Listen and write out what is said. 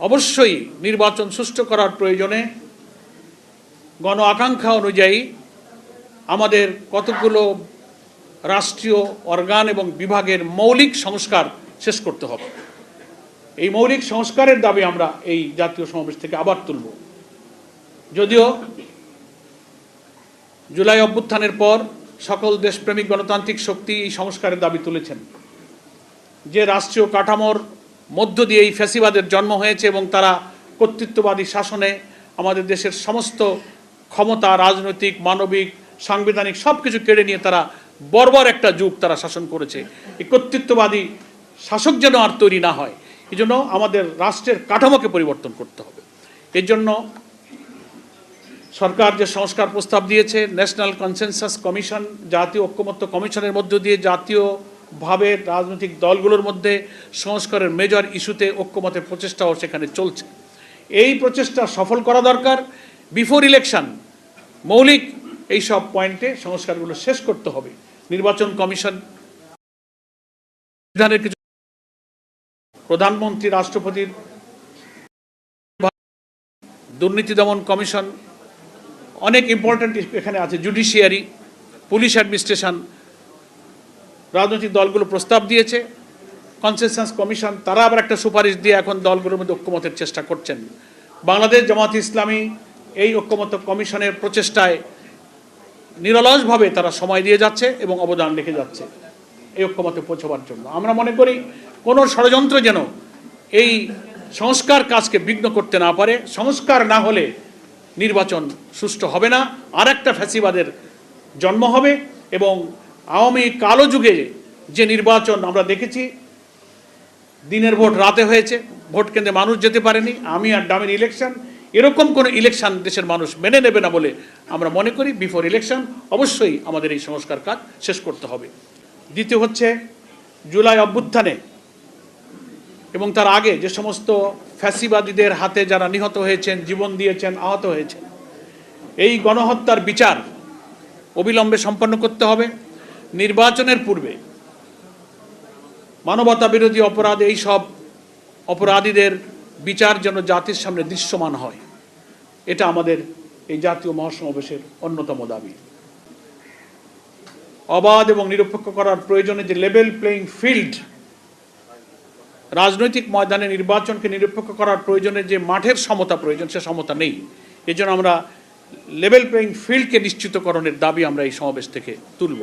অবশ্যই নির্বাচন সুষ্ঠু করার প্রয়োজনে গণ আকাঙ্ক্ষা অনুযায়ী আমাদের কতগুলো রাষ্ট্রীয় অর্গান এবং বিভাগের মৌলিক সংস্কার শেষ করতে হবে। এই মৌলিক সংস্কারের দাবি আমরা এই জাতীয় সমাবেশ থেকে আবার তুলব। যদিও জুলাই অভ্যুত্থানের পর সকল দেশপ্রেমিক গণতান্ত্রিক শক্তি এই সংস্কারের দাবি তুলেছেন। যে রাষ্ট্রীয় কাঠামোর মধ্য দিয়ে এই ফ্যাসিবাদের জন্ম হয়েছে এবং তারা কর্তৃত্ববাদী শাসনে আমাদের দেশের সমস্ত ক্ষমতা, রাজনৈতিক, মানবিক, সাংবিধানিক সব কিছু কেড়ে নিয়ে তারা বর্বর একটা যুগ তারা শাসন করেছে। এই কর্তৃত্ববাদী শাসক যেন আর তৈরি না হয় এই জন্য আমাদের রাষ্ট্রের কাঠামোকে পরিবর্তন করতে হবে। এর জন্য সরকার যে সংস্কার প্রস্তাব দিয়েছে ন্যাশনাল কনসেনসাস কমিশন জাতীয় ঐক্যমত্য কমিশনের মধ্য দিয়ে জাতীয়ভাবে রাজনৈতিক দলগুলোর মধ্যে সংস্কারের মেজর ইস্যুতে ঐক্যমতের প্রচেষ্টাও সেখানে চলছে। এই প্রচেষ্টা সফল করা দরকার। বিফোর ইলেকশন মৌলিক এই সব পয়েন্টে সংস্কারগুলো শেষ করতে হবে। নির্বাচন কমিশন, বিধানের কিছু প্রধানমন্ত্রী, রাষ্ট্রপতির দুর্নীতি দমন কমিশন, অনেক ইম্পর্ট্যান্ট এখানে আছে। জুডিশিয়ারি পুলিশ অ্যাডমিনিস্ট্রেশন রাজনৈতিক দলগুলো প্রস্তাব দিয়েছে। কনসেনসাস কমিশন তারা আবার একটা সুপারিশ দিয়ে এখন দলগুলোর মধ্যে ঐক্যমতের চেষ্টা করছেন। বাংলাদেশ জামাত ইসলামী এই ঐক্যমত কমিশনের প্রচেষ্টায় নিরলসভাবে তারা সময় দিয়ে যাচ্ছে এবং অবদান রেখে যাচ্ছে এই ঐক্যমতে পৌঁছবার জন্য। আমরা মনে করি কোনো ষড়যন্ত্র যেন এই সংস্কার কাজকে বিঘ্ন করতে না পারে। সংস্কার না হলে নির্বাচন সুষ্ঠু হবে না। আর একটা ফ্যাসিবাদের জন্ম হবে এবং আওয়ামী কালো যুগে যে নির্বাচন আমরা দেখেছি, দিনের ভোট রাতে হয়েছে, ভোট কেন্দ্রে মানুষ যেতে পারেনি, আমি আর ডামের ইলেকশন এরকম কোনো ইলেকশন দেশের মানুষ মেনে নেবে না বলে আমরা মনে করি। বিফোর ইলেকশন অবশ্যই আমাদের এই সংস্কার কাজ শেষ করতে হবে। দ্বিতীয় হচ্ছে, জুলাই অভ্যুত্থানে এবং তার আগে যে সমস্ত ফ্যাসিবাদীদের হাতে যারা নিহত হয়েছেন, জীবন দিয়েছেন, আহত হয়েছেন, এই গণহত্যার বিচার অবিলম্বে সম্পন্ন করতে হবে। নির্বাচনের পূর্বে মানবতা বিরোধী অপরাধ এই সব অপরাধীদের বিচার যেন জাতির সামনে দৃশ্যমান হয়, এটা আমাদের এই জাতীয় মহাসমাবেশের অন্যতম দাবি। অবাধ এবং নিরপেক্ষ করার প্রয়োজনে যে লেভেল প্লেইং ফিল্ড রাজনৈতিক ময়দানে নির্বাচনকে নিরপেক্ষ করার প্রয়োজনে যে মাঠের সমতা প্রয়োজন, সে সমতা নেই। এই জন্য আমরা লেভেল প্লেইং ফিল্ডকে নিশ্চিতকরণের দাবি আমরা এই সমাবেশ থেকে তুলব।